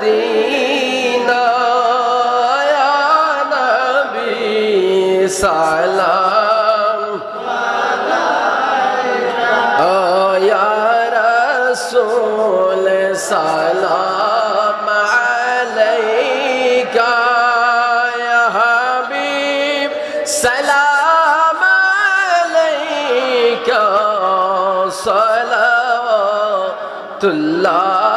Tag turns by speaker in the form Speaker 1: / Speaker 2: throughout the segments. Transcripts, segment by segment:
Speaker 1: Medina নবী সালাম। রসুল সালাম আলাইকা হাবিব সালাম আলাইকা সালাম তুল্লাহ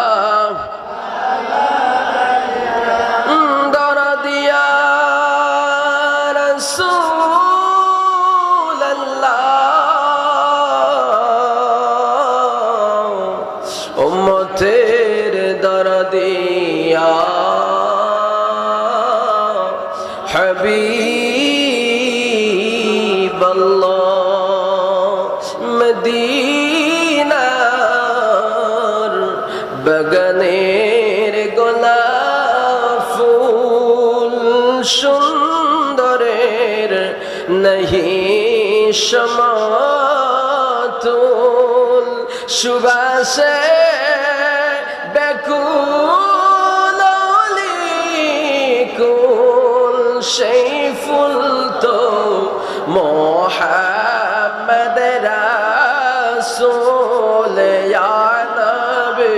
Speaker 1: উম্মতের দরদিয়া মদিনার বগনের গোলাপ ফুল সুন্দরের নহি সমাতুল সুবাসে বেকুল কুল সেই ফুল তো মোহাম্মদ রাসূল ইয়া নবী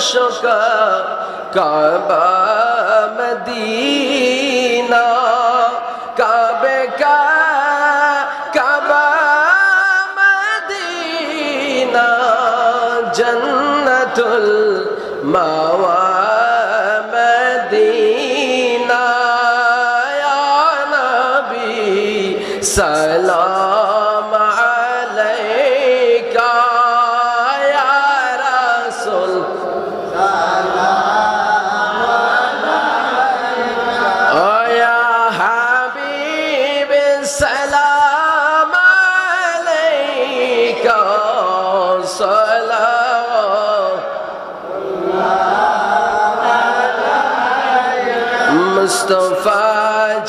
Speaker 1: برشك كعبة مدينة كعبة كعبة مدينة جنة المأوى مدينة يا نبي سلام عليك يا رسول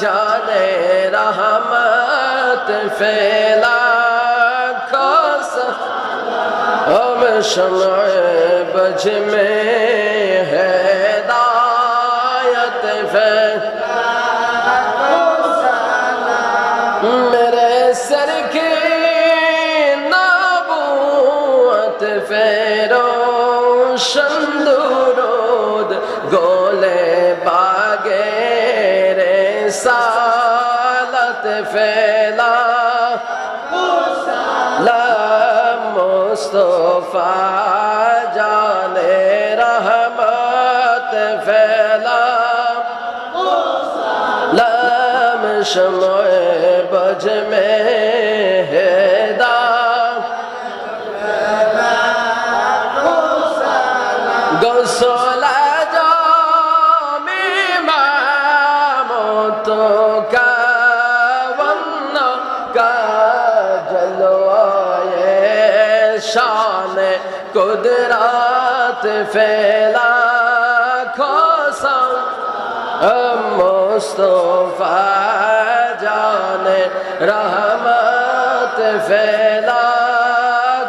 Speaker 1: জানে রহমত ফেলা খস অব সময় বজ মে হেদায়ত মেরে সর কি নবুয়ত ফেরো সন্দুরোদ গো রাত ফেলা। মুস্তফা জানে রহমত ফেলা। লম সময় বজ মে হেদা গোসা قدرات فلا قسم مصطفى جان رحمت فلا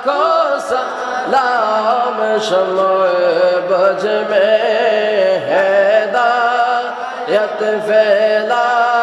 Speaker 1: قسم لام شمع بج میں ہے دا یت فلا